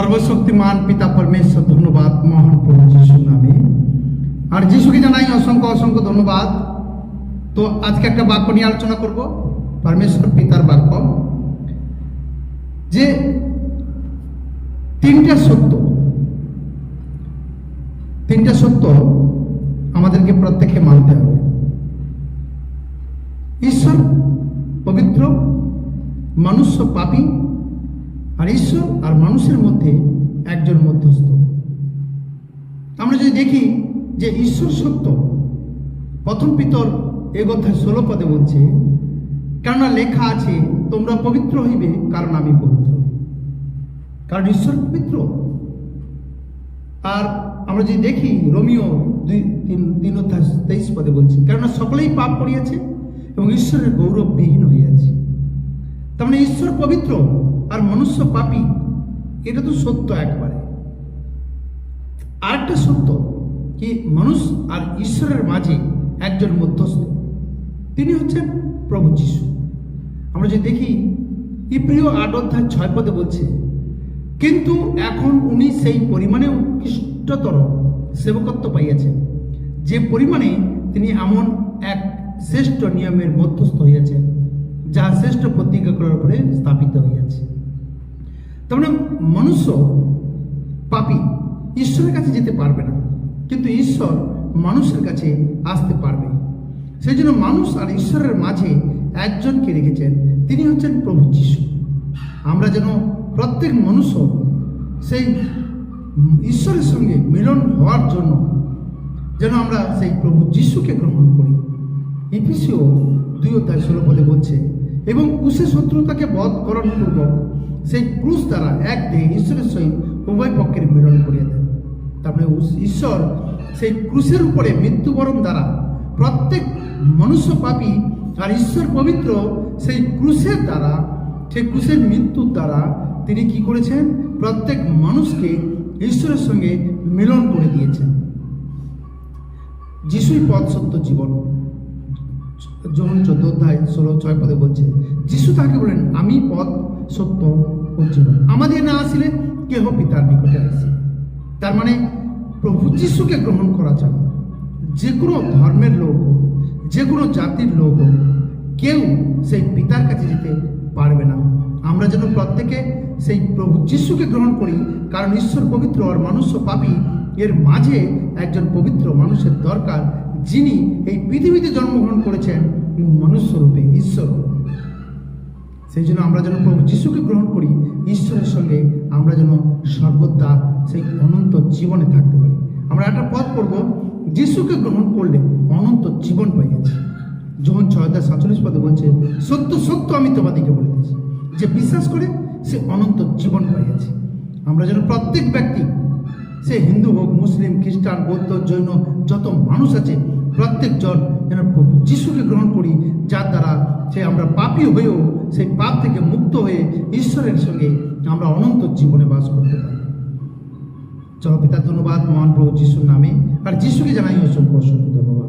সর্বশক্তিমান পিতা পরমেশ্বর, ধন্যবাদ মহান প্রভু যিশুর নামে। আর যিশুকে জানাই অসংখ্য অসংখ্য ধন্যবাদ। তো আজকে একটা বাক্য নিয়ে আলোচনা করব, পরমেশ্বর পিতার বাক্য। যে তিনটা সত্য তিনটা সত্য আমাদেরকে প্রত্যেককে মানতে হবে। ঈশ্বর পবিত্র, মনুষ্য পাপী আর ঈশ্বর আর মানুষের মধ্যে একজন মধ্যস্থ। আমরা যদি দেখি যে ঈশ্বর সত্য, প্রথম পিতর এ কথায় ষোলো পদে বলছে, কেননা লেখা আছে, তোমরা পবিত্র হইবে, কারণ আমি পবিত্র। কারণ ঈশ্বর পবিত্র। আর আমরা যদি দেখি রোমিও দুই, তিন তিন অধ্যায় তেইশ পদে বলছে, কেননা সকলেই পাপ করিয়াছে এবং ঈশ্বরের গৌরববিহীন হইয়াছে। তার মানে ঈশ্বর পবিত্র আর মনুষ্য পাপী, এটা তো সত্য একবারে। আরেকটা সত্য কি, মানুষ আর ঈশ্বরের মাঝে একজন মধ্যস্থ, তিনি হচ্ছেন প্রভু যিশু। আমরা যদি দেখি ইপ্রিয় আট অধ্যায় ছয় পদে বলছে, কিন্তু এখন উনি সেই পরিমাণে উৎকৃষ্টতর সেবকত্ব পাইয়াছেন। যে পরিমাণে তিনি এমন এক শ্রেষ্ঠ নিয়মের মধ্যস্থ হইয়াছেন। যা শ্রেষ্ঠ প্রতিজ্ঞা করার উপরে স্থাপিত হইয়াছে। তার মানে মনুষ্য পাপী, ঈশ্বরের কাছে যেতে পারবে না। কিন্তু ঈশ্বর মানুষের কাছে আসতে পারবে। সেই জন্য মানুষ আর ঈশ্বরের মাঝে একজনকে রেখেছেন, তিনি হচ্ছেন প্রভু যিশু। আমরা যেন প্রত্যেক মনুষ্য সেই ঈশ্বরের সঙ্গে মিলন হওয়ার জন্য যেন আমরা সেই প্রভু যিশুকে গ্রহণ করি। ইপিসিও দুই অধ্যায় ষোলো পদে বলছে, এবং কুশে শত্রুতাকে বধ করণ পূর্বক সেই ক্রুশ দ্বারা এক দেহে ঈশ্বরের সহিত উভয় পক্ষের মিলন করিয়া দেন। তারপরে ঈশ্বর সেই ক্রুশের উপরে মৃত্যুবরণ দ্বারা প্রত্যেক মনুষ্য পাপী আর ঈশ্বর পবিত্র সেই ক্রুশের দ্বারা, সেই ক্রুশের মৃত্যুর দ্বারা তিনি কি করেছেন? প্রত্যেক মানুষকে ঈশ্বরের সঙ্গে মিলন করে দিয়েছেন। যিশুই পথ সত্য জীবন। যখন চোদ্দ অধ্যায় ষোলো ছয় পদে বলছে, যিশু তাকে বলেন আমি পথ, সত্য জীবন। আমাদের না আসিলে কেহ পিতার নিকটে আসে। তার মানে প্রভু যিশুকে গ্রহণ করা যায় যে কোনো ধর্মের লোক হোক যে কোনো জাতির লোক হোক, কেউ সেই পিতার কাছে যেতে পারবে না। আমরা যেন প্রত্যেকে সেই প্রভু যিশুকে গ্রহণ করি, কারণ ঈশ্বর পবিত্র আর মানুষ পাপী, এর মাঝে একজন পবিত্র মানুষের দরকার যিনি এই পৃথিবীতে জন্মগ্রহণ করেছেন মনুষ্য রূপে ঈশ্বর। সেই জন্য আমরা যেন প্রভু যিশুকে গ্রহণ করি, ঈশ্বরের সঙ্গে আমরা যেন সর্বদা সেই অনন্ত জীবনে থাকতে পারি। আমরা একটা পথ পড়ব যিশুকে গ্রহণ করলে অনন্ত জীবন পাই পাইয়াছি যখন ছয় হাজার সাতচল্লিশ পদে বলছে, সত্য সত্য আমি তোমাদিকে বলিতেছি। যে বিশ্বাস করে সে অনন্ত জীবন পাই পাইয়াছে আমরা যেন প্রত্যেক ব্যক্তি সে হিন্দু হোক, মুসলিম, খ্রিস্টান, বৌদ্ধ, জৈন, যত মানুষ আছে প্রত্যেক জন যেন প্রভু যিশুকে গ্রহণ করি, যার দ্বারা সে আমরা পাপি হয়েও, সেই পাপ থেকে মুক্ত হয়ে ঈশ্বরের সঙ্গে আমরা অনন্ত জীবনে বাস করতে পারি। চলো পিতা ধন্যবাদ, মহান প্রভু যিশুর নামে। আর যিশুকে জানাই অসংখ্য অসংখ্য ধন্যবাদ।